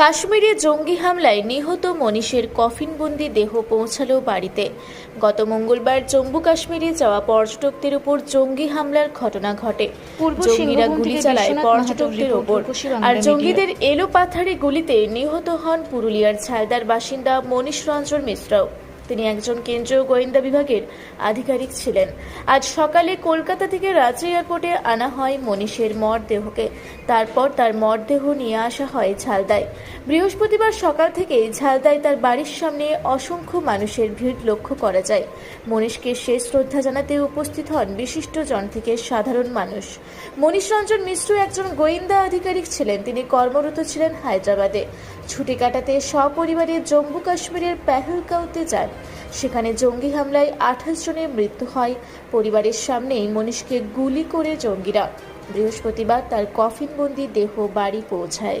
কাশ্মীরে জঙ্গি হামলায় নিহত মনীষের কফিনবন্দি দেহ পৌঁছাল বাড়িতে। গত মঙ্গলবার জম্মু কাশ্মীরে যাওয়া পর্যটকদের উপর জঙ্গি হামলার ঘটনা ঘটে। পূর্ব জঙ্গিরা গুলি চালায় পর্যটকদের ওপর। আর জঙ্গিদের এলো পাথারে গুলিতে নিহত হন পুরুলিয়ার ঝালদার বাসিন্দা মনীষ রঞ্জন মিশ্রাও। তিনি একজন কেন্দ্রীয় গোয়েন্দা বিভাগের আধিকারিক ছিলেন। আজ সকালে কলকাতা থেকে রাজ্য এয়ারপোর্টে আনা হয় মনীষের মরদেহকে। তারপর তার মরদেহ নিয়ে আসা হয় ঝালদায়। বৃহস্পতিবার সকাল থেকে ঝালদায় তার বাড়ির সামনে অসংখ্য মানুষের ভিড় লক্ষ্য করা যায়। মনীষকে শেষ শ্রদ্ধা জানাতে উপস্থিত হন বিশিষ্ট জন থেকে সাধারণ মানুষ। মনীষ রঞ্জন মিশ্র একজন গোয়েন্দা আধিকারিক ছিলেন। তিনি কর্মরত ছিলেন হায়দ্রাবাদে। ছুটি কাটাতে সপরিবারে জম্মু কাশ্মীরের পেহেলগাঁওতে যান। সেখানে জঙ্গি হামলায় আঠাশ জনের মৃত্যু হয়। পরিবারের সামনেই মনীষকে গুলি করে জঙ্গিরা। বৃহস্পতিবার তার কফিনবন্দি দেহ বাড়ি পৌঁছায়।